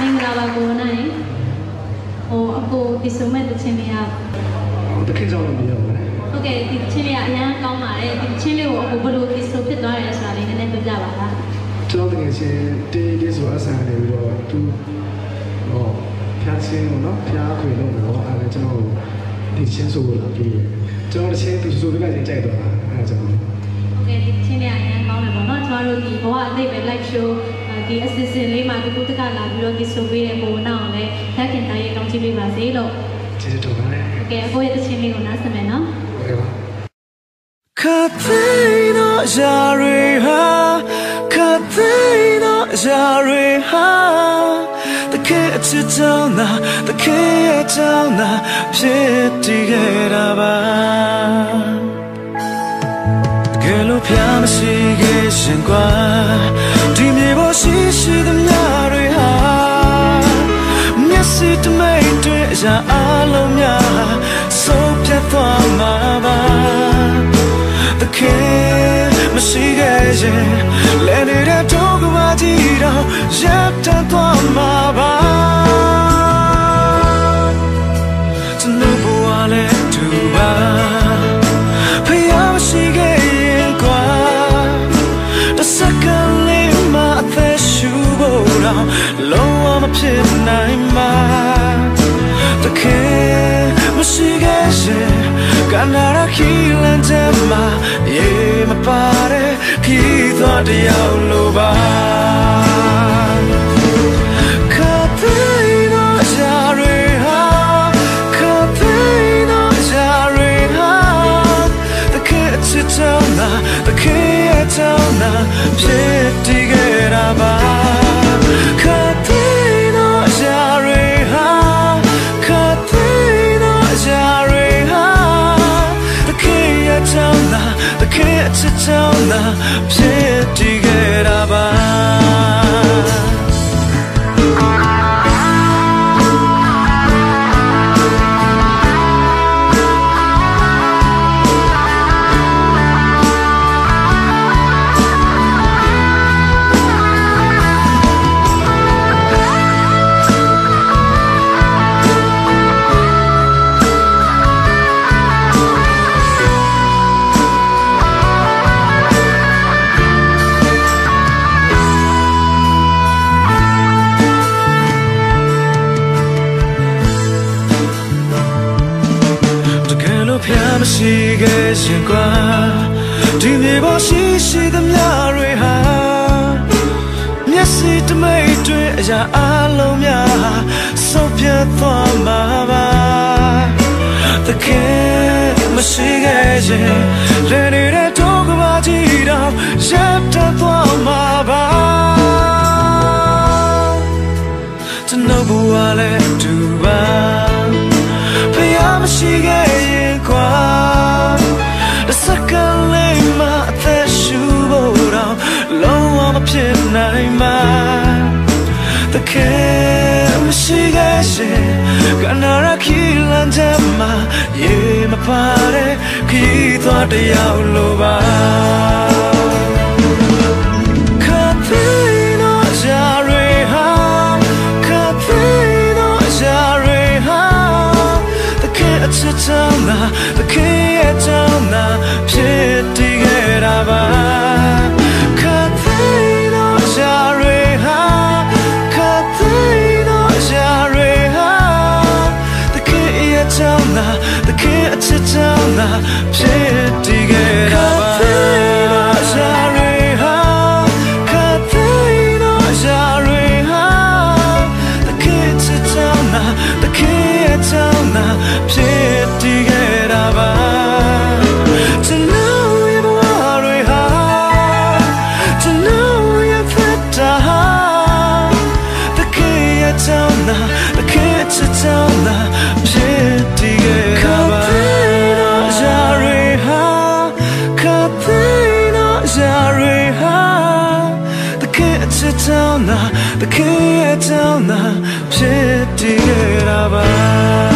မင်္ဂလာပါကိုနိုင်ဟိုအကိုဒီစုံမဲ့တချင်းလေးကတခင်ကြောင့်လည်းမရဘူးလေဟုတ်ကဲ့ဒီချင်းလေးကအများကောင်းပါတယ်ဒီချင်းလေးကိုအကိုဘယ်လိုဒီစုံဖြစ်သွားရဲဆိုတာလေးနည်းနည်းပြောပြပါလားကျွန်တော်တကယ်ချင်းတေးလေးဆိုအဆန်နေပြီးတော့သူဟောဖျားချင်းပေါ့နော်ဖျားခွေလို့တော့အဲ့ဒါကျွန်တော်ဒီချင်းဆိုလို့ပြီးကျွန်တော်တချင်းသူဆိုပြလိုက်ချင်းကြိုက်တော့တာအဲ့ဒါကျွန်တော်ဟုတ်ကဲ့ဒီချင်းလေးကအများကောင်းတယ်ပေါ့နော်ကျွန်တော်တို့ဒီဘဝအသိပဲ live show ဒီ assistant လေးမှာဒီကုတကလာပြီးတော့ဒီစုံပေးတဲ့ပုံနောက်အောင်လည်းလက်ခင်တိုင်းရေးကောင်းချီးပေးပါစေလို့ကျေးဇူးတော်ပါတယ်ဟုတ်ကဲ့အကိုရဲ့တချင်းလေးကိုနားဆင်မယ်နော်ဟုတ်ကဲ့ပါ Katrina Jariha Katrina Jariha The kids you down now the kids down now Pity get about Gelo pyam si ge shin kwa Di mi bo ရာအလုံးများဆုံးဖြတ်သွားမှာပါတခင်မရှိခဲ့ရင်လည်းနေတဲ့တော့ကဘာကြီးတော့ရပ်တန့်သွားမှာပါကျွန်တော်ဘဝလည်းတူပါဖျားမရှိခဲ့ရင်ကွာတစ်စက္ကန့်လေးမှအသက်ရှူဖို့တော့လုံးဝမဖြစ်နိုင်မှာတခင် မရှိခဲ့ရင်ကနာရခီလန်တဲ့မှာရေမပါတဲ့ခီးသွားတယောက်လိုပါ 啊骗 ရှိခဲ့ရင်ကွာဒီမြေပေါ်ရှိရှိသမျှတွေဟာမျက်စိတမိတ်တွေ့အရာအလုံးများဆုံးဖြတ်သွားမှာပါတကယ်မရှိခဲ့ရင်လည်းနေတဲ့တော့ကဘာကြီးတော့ရပ်တန့်သွားမှာပါကျွန်တော်ဘဝလည်း နိုင်မှာတကယ်မရှိခဲ့ရင်ကနာရခီလန်တဲ့မှာရေမပါတဲ့ခီးသွားတယောက်လိုပါ Katrina Jariha Katrina Jariha The 谁 kids are down now The kids down now Pity get about